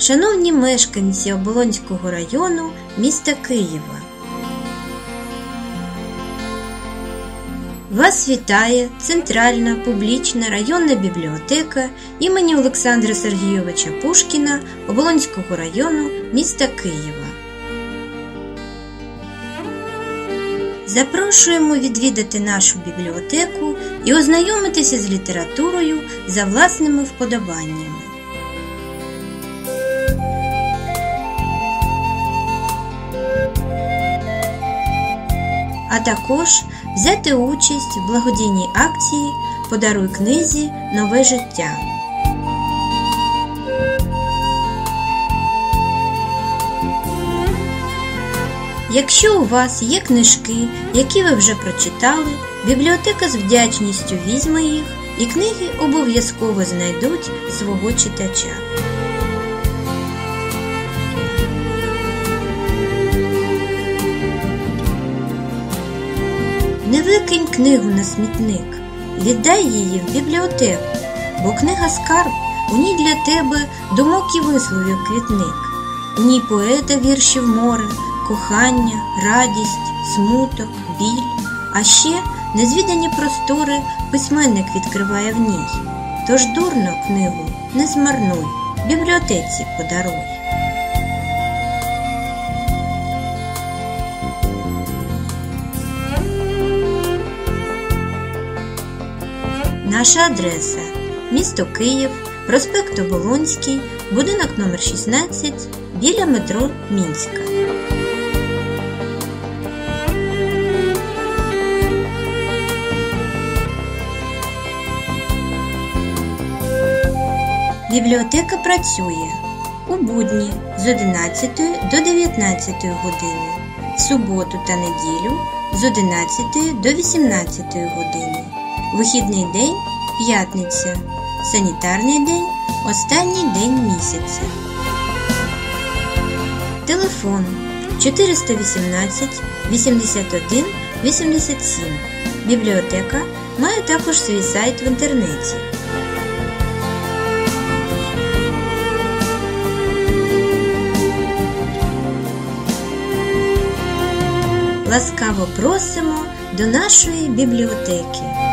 Шановні мешканці Оболонського району міста Києва. Вас вітає Центральна публічна районна бібліотека імені Олександра Сергійовича Пушкіна Оболонського району міста Києва. Запрошуємо відвідати нашу бібліотеку і ознайомитися з літературою за власними вподобаннями. А також взяти участь в благодійній акції Подаруй книзі Нове життя. Якщо у вас є книжки, які ви вже прочитали, бібліотека з вдячністю візьме їх і книги обов'язково знайдуть свого читача. Викинь книгу на смітник, віддай її в бібліотеку, бо книга скарб у ній для тебе думок і висловів квітник, у ній поета віршів море, кохання, радість, смуток, біль, а ще незвідані простори письменник відкриває в ній. Тож дурно книгу не змарнуй, бібліотеці подаруй. Наша адреса місто Київ, проспект Оболонський, будинок номер 16 біля метро Мінська. Бібліотека працює у будні з 11 до 19 години, в суботу та неділю з 11 до 18 години, вихідний день п'ятниця, санітарний день останній день місяця. Телефон 418 81 87. Бібліотека має також свій сайт в інтернеті. Ласкаво просимо до нашої бібліотеки.